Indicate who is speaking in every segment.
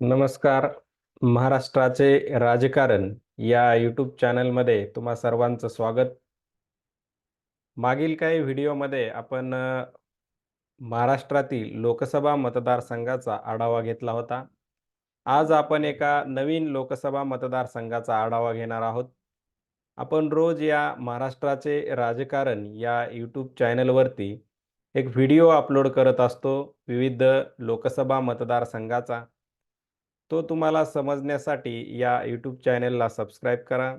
Speaker 1: नमस्कार. महाराष्ट्राचे राजकारण या यूट्यूब चॅनलमध्ये तुम्हा सर्वांचं स्वागत. मागील काही व्हिडिओमध्ये आपण महाराष्ट्रातील लोकसभा मतदारसंघाचा आढावा घेतला होता. आज आपण एका नवीन लोकसभा मतदारसंघाचा आढावा घेणार आहोत. आपण रोज या महाराष्ट्राचे राजकारण या यूट्यूब चॅनलवरती एक व्हिडिओ अपलोड करत असतो. विविध लोकसभा मतदारसंघाचा. तो तुम्हाला समजण्यासाठी या यूट्यूब चॅनलला सबस्क्राईब करा.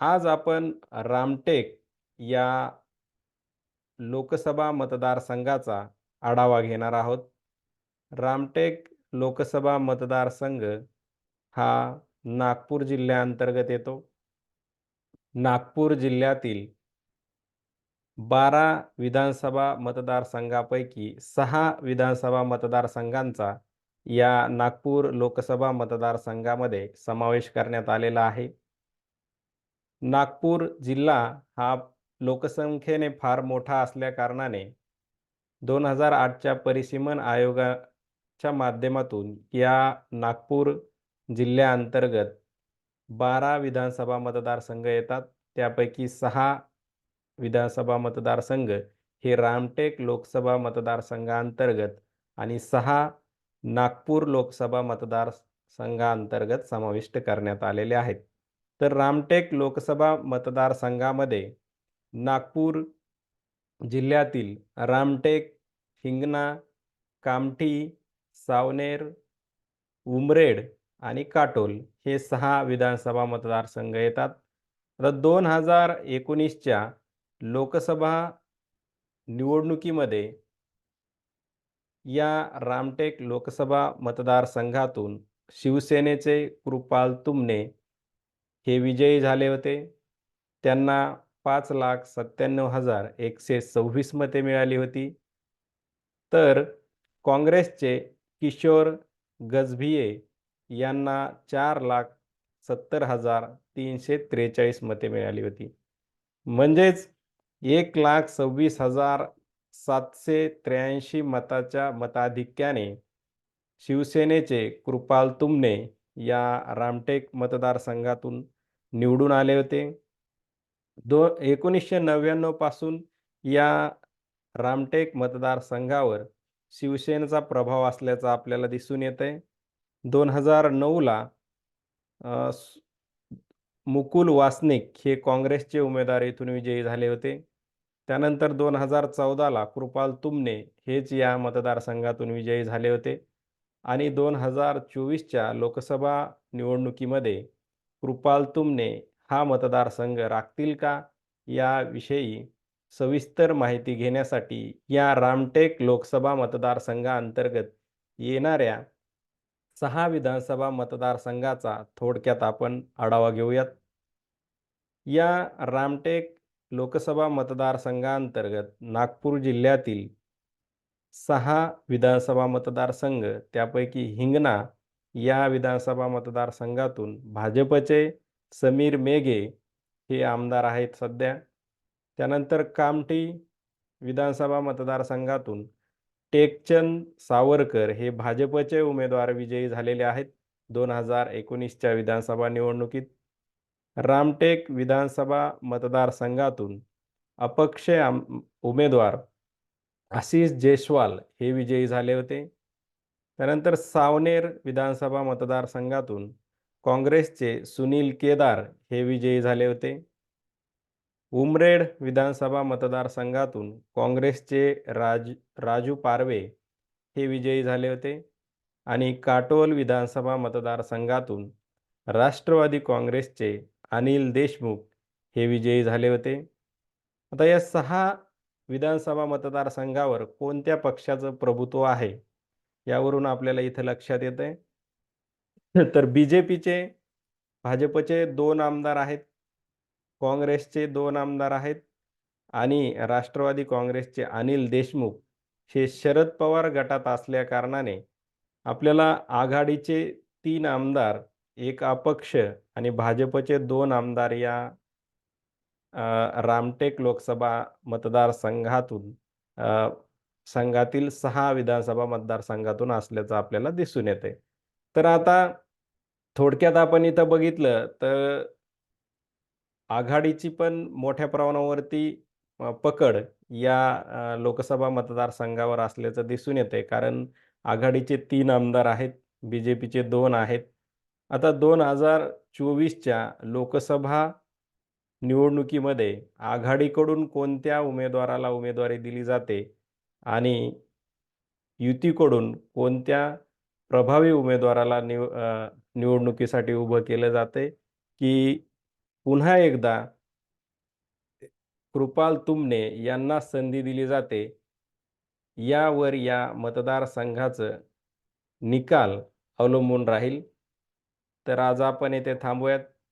Speaker 1: आज आपण रामटेक या लोकसभा मतदारसंघाचा आढावा घेणार आहोत. रामटेक लोकसभा मतदारसंघ हा नागपूर जिल्ह्याअंतर्गत येतो. नागपूर जिल्ह्यातील बारा विधानसभा मतदारसंघापैकी सहा विधानसभा मतदारसंघांचा या नागपूर लोकसभा मतदारसंघामध्ये समावेश करण्यात आलेला आहे. नागपूर जिल्हा हा लोकसंख्येने फार मोठा असल्याकारणाने दोन हजार आठच्या परिसीमन आयोगाच्या माध्यमातून या नागपूर जिल्ह्याअंतर्गत बारा विधानसभा मतदारसंघ येतात. त्यापैकी सहा विधानसभा मतदारसंघ हे रामटेक लोकसभा मतदारसंघाअंतर्गत आणि सहा नागपूर लोकसभा मतदारसंघाअंतर्गत समाविष्ट करण्यात आलेले आहेत. तर रामटेक लोकसभा मतदारसंघामध्ये नागपूर जिल्ह्यातील रामटेक हिंगणा कामठी सावनेर उमरेड आणि काटोल हे सहा विधानसभा मतदारसंघ येतात. तर दोन हजार एकोणीसच्या लोकसभा निवडणुकीमध्ये या रामटेक लोकसभा मतदारसंघातून शिवसेनेचे कृपाल तुमने हे विजयी झाले होते. त्यांना पाच लाख सत्त्याण्णव हजार एकशे सव्वीस मते मिळाली होती. तर काँग्रेसचे किशोर गजभिये यांना चार लाख सत्तर हजार तीनशे त्रेचाळीस मते मिळाली होती. म्हणजेच एक लाख सव्वीस हजार सातशे त्र्याऐंशी मताच्या मताधिक्याने शिवसेनेचे कृपाल तुमने या रामटेक मतदारसंघातून निवडून आले होते. दो एकोणीसशे नव्याण्णवपासून या रामटेक मतदारसंघावर शिवसेनेचा प्रभाव असल्याचा आपल्याला दिसून येत आहे दोन हजार नऊला मुकुल वासनिक हे काँग्रेसचे उमेदवार इथून विजयी झाले होते. त्यानंतर दोन हजार चौदाला कृपाल तुमने हेच या मतदारसंघातून विजयी झाले होते. आणि दोन हजार चोवीसच्या लोकसभा निवडणुकीमध्ये कृपाल तुमने हा मतदारसंघ राखतील का याविषयी सविस्तर माहिती घेण्यासाठी या रामटेक लोकसभा मतदारसंघाअंतर्गत येणाऱ्या सहा विधानसभा मतदारसंघाचा थोडक्यात आपण आढावा घेऊयात. या रामटेक लोकसभा मतदारसंघांतर्गत नागपूर जिल्ह्यातील सहा विधानसभा मतदारसंघ त्यापैकी हिंगणा या विधानसभा मतदारसंघातून भाजपचे समीर मेघे हे आमदार आहेत सध्या. त्यानंतर कामठी विधानसभा मतदारसंघातून टेकचंद सावरकर हे भाजपचे उमेदवार विजयी झालेले आहेत दोन हजार एकोणीसच्या विधानसभा निवडणुकीत. रामटेक विधानसभा मतदारसंघातून अपक्ष आम उमेदवार आशिष जयस्वाल हे विजयी झाले होते. त्यानंतर सावनेर विधानसभा मतदारसंघातून काँग्रेसचे सुनील केदार हे विजयी झाले होते. उमरेड विधानसभा मतदारसंघातून काँग्रेसचे राज राजू पारवे हे विजयी झाले होते आणि काटोल विधानसभा मतदारसंघातून राष्ट्रवादी काँग्रेसचे अनिल देशमुख हे विजयी झाले होते. आता या सहा विधानसभा मतदारसंघावर कोणत्या पक्षाचं प्रभुत्व आहे यावरून आपल्याला इथं लक्षात येत आहे तर बी जे पीचे भाजपचे दोन आमदार आहेत काँग्रेसचे दोन आमदार आहेत आणि राष्ट्रवादी काँग्रेसचे अनिल देशमुख हे शरद पवार गटात असल्या कारणाने आपल्याला आघाडीचे तीन आमदार एक अपक्ष आणि भाजपचे दोन आमदार या रामटेक लोकसभा मतदारसंघातून संघातील सहा विधानसभा मतदारसंघातून असल्याचं आपल्याला दिसून येते तर आता थोडक्यात आपण इथं बघितलं तर आघाडीची पण मोठ्या प्रमाणावरती पकड या लोकसभा मतदारसंघावर असल्याचं दिसून येते कारण आघाडीचे तीन आमदार आहेत, बी-जे-पीचे दोन आहेत. आता 2024च्या लोकसभा निवडणुकीमध्ये आघाडीकडून कोणत्या उमेदवाराला उमेदवारी दिली जाते आणि युतीकडून कोणत्या प्रभावी उमेदवाराला निव निवडणुकीसाठी उभं केलं जाते की पुन्हा एकदा कृपाल तुमने यांना संधी दिली जाते, यावर या मतदारसंघाचं निकाल अवलंबून राहील. तर आज आपण येथे थांबूयात.